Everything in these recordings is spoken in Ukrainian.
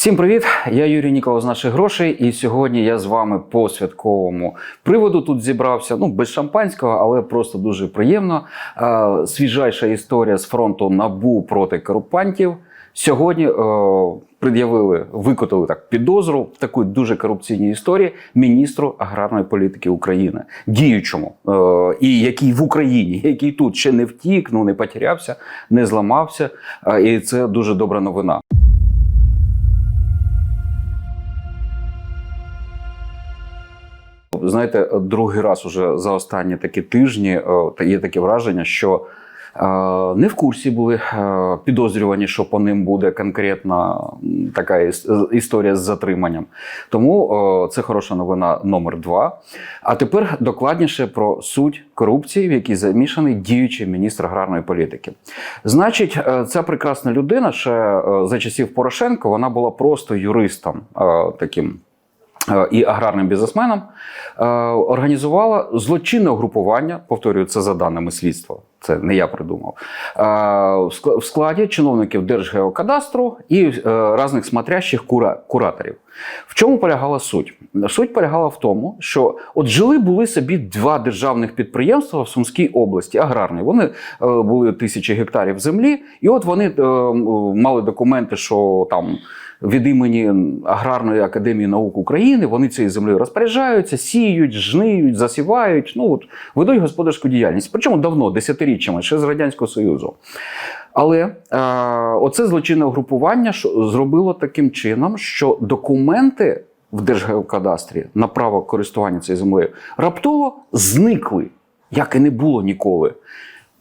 Всім привіт! Я Юрій Ніколов з наших грошей, і сьогодні я з вами по святковому приводу тут зібрався. Ну, без шампанського, але просто дуже приємно. Е, свіжайша історія з фронту набу проти корупантів. Сьогодні е, пред'явили, викотили так підозру в такій дуже корупційній історії міністру аграрної політики України, діючому, е, і який в Україні, який тут ще не втік, ну не потерявся, не зламався. Е, і це дуже добра новина. Знаєте, другий раз уже за останні такі тижні е, є таке враження, що е, не в курсі були е, підозрювані, що по ним буде конкретна така іс- історія з затриманням. Тому е, це хороша новина номер два. А тепер докладніше про суть корупції, в якій замішаний діючий міністр аграрної політики. Значить, е, ця прекрасна людина ще е, за часів Порошенка вона була просто юристом е, таким е, і аграрним бізнесменом, е, організувала злочинне угрупування, повторюю, це за даними слідства, це не я придумав, в складі чиновників Держгеокадастру і е, різних смотрящих кураторів. В чому полягала суть? Суть полягала в тому, що от жили були собі два державних підприємства в Сумській області, аграрні. Вони е, були тисячі гектарів землі, і от вони е, мали документи, що там від імені Аграрної академії наук України вони цією землею розпоряджаються, сіють, жниють, засівають, ну от ведуть господарську діяльність. Причому давно, десятиріччями, ще з Радянського Союзу. Але е, оце злочинне угрупування зробило таким чином, що документи в Держгеокадастрі на право користування цією землею раптово зникли, як і не було ніколи.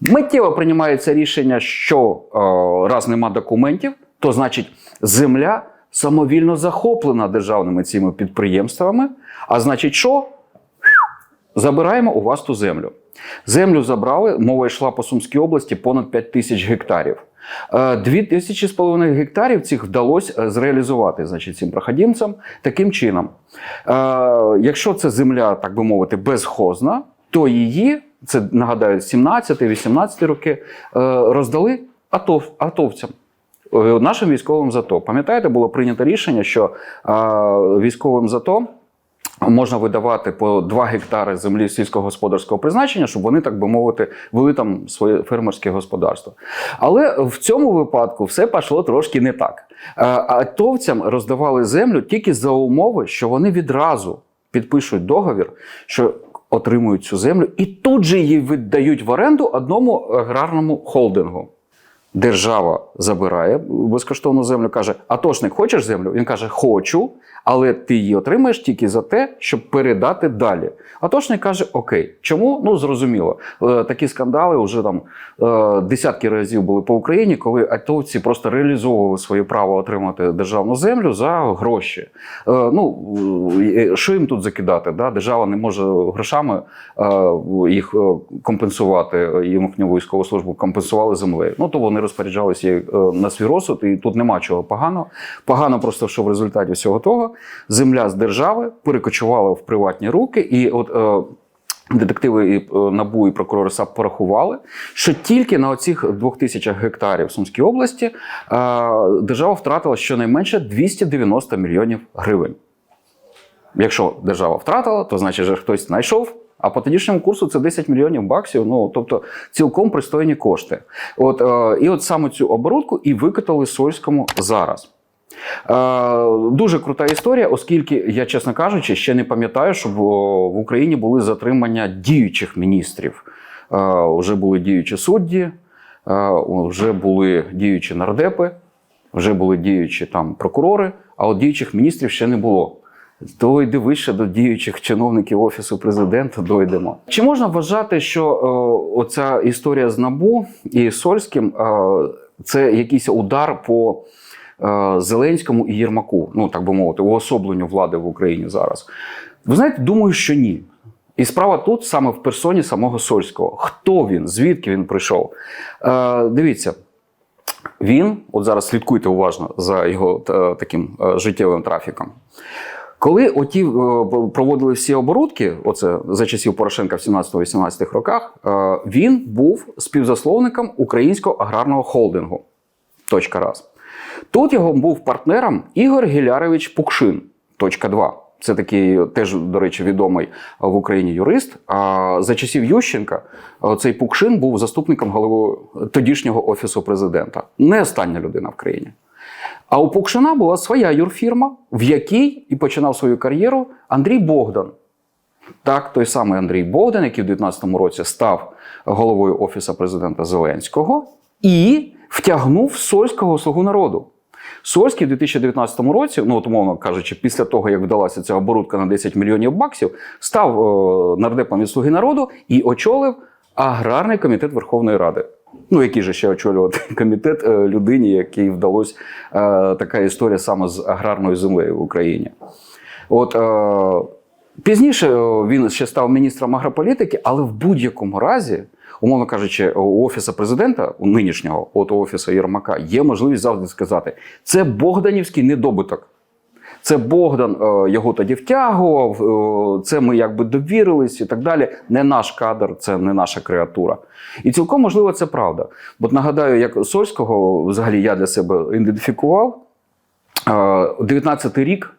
Миттєво приймається рішення, що е, раз нема документів, то значить земля самовільно захоплена державними цими підприємствами. А значить, що? Забираємо у вас ту землю. Землю забрали, мова йшла по Сумській області понад 5 тисяч гектарів. Е, Дві тисячі з половиною гектарів цих вдалося е, зреалізувати значить, цим проходімцям таким чином. Е, Якщо це земля, так би мовити, безхозна, то її, це нагадаю, 17-18 роки, роздали атов, атовцям. Нашим військовим ЗАТО. Пам'ятаєте, було прийнято рішення, що військовим ЗАТО можна видавати по 2 гектари землі сільськогосподарського призначення, щоб вони, так би мовити, вели там своє фермерське господарство. Але в цьому випадку все пішло трошки не так. Е, Атовцям роздавали землю тільки за умови, що вони відразу підпишуть договір, що отримують цю землю, і тут же її віддають в оренду одному аграрному холдингу. Держава забирає безкоштовну землю, каже: Атошник, хочеш землю? Він каже, хочу, але ти її отримаєш тільки за те, щоб передати далі. Атошник каже: Окей, чому? Ну зрозуміло. Е, Такі скандали вже там е, десятки разів були по Україні, коли атовці просто реалізовували своє право отримати державну землю за гроші. Е, Ну що їм тут закидати? Да? Держава не може грошами їх компенсувати, їхню військову службу компенсували землею. Ну то вони розпоряджалися е, на свій розсуд, і тут нема чого поганого. Погано просто, що в результаті всього того земля з держави перекочувала в приватні руки, і от. е, Детективи і е, НАБУ і прокурори САП порахували, що тільки на оцих двох тисячах гектарів Сумській області держава втратила щонайменше 290 мільйонів гривень. Якщо держава втратила, то значить, що хтось знайшов. А по тодішньому курсу це 10 мільйонів баксів. Ну тобто цілком пристойні кошти. От е, і от саме цю оборудку і викатали Сольському зараз. Е, дуже крута історія, оскільки я, чесно кажучи, ще не пам'ятаю, щоб в Україні були затримання діючих міністрів. Е, вже були діючі судді, е, вже були діючі нардепи, вже були діючі там прокурори, а от діючих міністрів ще не було. То йди вище до діючих чиновників офісу президента дойдемо. Чи можна вважати, що е, оця історія з набу і Сольським е, це якийсь удар по е, Зеленському і Єрмаку, ну так би мовити, уособленню влади в Україні зараз? Ви знаєте, думаю, що ні. І справа тут саме в персоні самого Сольського. Хто він? Звідки він прийшов? Е, дивіться, він, от зараз слідкуйте уважно за його е, таким е, життєвим трафіком. Коли оті е, проводили всі оборудки, оце за часів Порошенка в 17-18 роках, е, він був співзасновником українського аграрного холдингу. Точка раз. Тут його був партнером Ігор Гілярович Пукшин. Точка 2. Це такий теж, до речі, відомий в Україні юрист. А за часів Ющенка цей Пукшин був заступником голови тодішнього офісу президента. Не остання людина в країні. А у Пукшина була своя юрфірма, в якій і починав свою кар'єру Андрій Богдан. Так, той самий Андрій Богдан, який в 2019 році став головою Офісу президента Зеленського і втягнув Сольського слугу народу. Сольський в 2019 році, ну от умовно кажучи, після того, як вдалася ця оборудка на 10 мільйонів баксів, став е, нардепом від Слуги народу і очолив аграрний комітет Верховної Ради. Ну, який же ще очолювати комітет е, людині, якій вдалося е, така історія саме з аграрною землею в Україні. От е, пізніше він ще став міністром агрополітики, але в будь-якому разі, умовно кажучи, у офісу президента, у нинішнього, от у офісу Єрмака, є можливість завжди сказати: це Богданівський недобиток. Це Богдан е, його тоді втягував, е, це ми якби довірились і так далі. Не наш кадр, це не наша креатура. І цілком можливо це правда. Бо нагадаю, як Сольського взагалі я для себе ідентифікував. Е, 19-й рік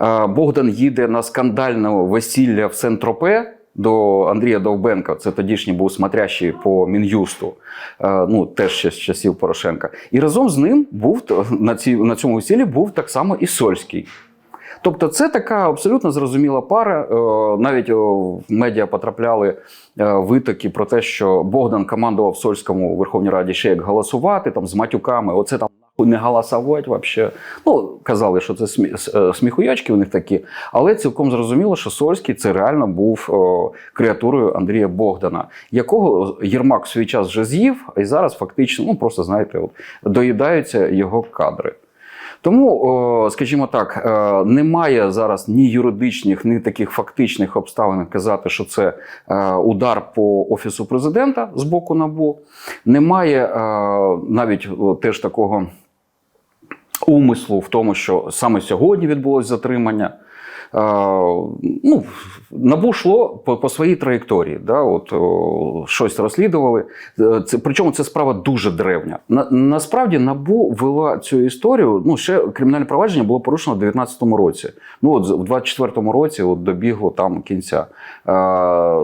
е, Богдан їде на скандальне весілля в Сент-Тропе до Андрія Довбенка. Це тодішній був смотрящий по Мін'юсту, е, ну теж ще з часів Порошенка. І разом з ним був на, цій на цьому весіллі був так само і Сольський. Тобто, це така абсолютно зрозуміла пара. Е, Навіть в медіа потрапляли е, витоки про те, що Богдан командував Сольському Верховній Раді ще як голосувати там з матюками. Оце там не голосувати вообще. Ну казали, що це смі... е, сміхуячки у них такі, але цілком зрозуміло, що Сольський це реально був креатурою Андрія Богдана, якого Єрмак в свій час вже з'їв, і зараз фактично, ну просто знаєте, от, доїдаються його кадри. Тому, скажімо так, е, немає зараз ні юридичних, ні таких фактичних обставин казати, що це е, удар по офісу президента з боку НАБУ. Немає е, навіть теж такого умислу в тому, що саме сьогодні відбулось затримання. Ну, набу йшло по, по своїй траєкторії. Да? От, щось розслідували. Е, Це, причому це справа дуже древня. На, насправді набу вела цю історію. Ну, ще кримінальне провадження було порушено в 2019 році. Ну, от в 2024 році от, добігло там кінця. Е,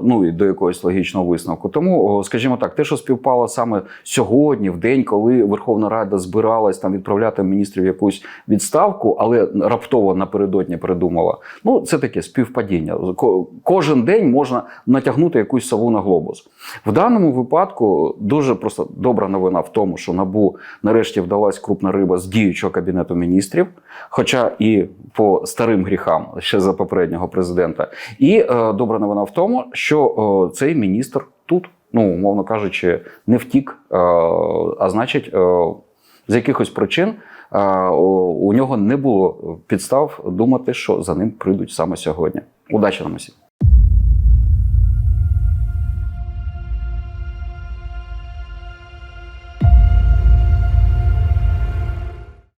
ну і до якогось логічного висновку. Тому, скажімо так, те, що співпало саме сьогодні, в день, коли Верховна Рада збиралась там відправляти міністрів якусь відставку, але раптово напередодні передумала. Ну, це таке співпадіння. Кожен день можна натягнути якусь сову на глобус. В даному випадку дуже просто добра новина в тому, що набу нарешті вдалась крупна риба з діючого кабінету міністрів, хоча і по старим гріхам ще за попереднього президента. І е, добра новина в тому, що е, цей міністр тут, ну умовно кажучи, не втік, е, а значить, е, з якихось причин. У нього не було підстав думати, що за ним прийдуть саме сьогодні. Удачі нам усім!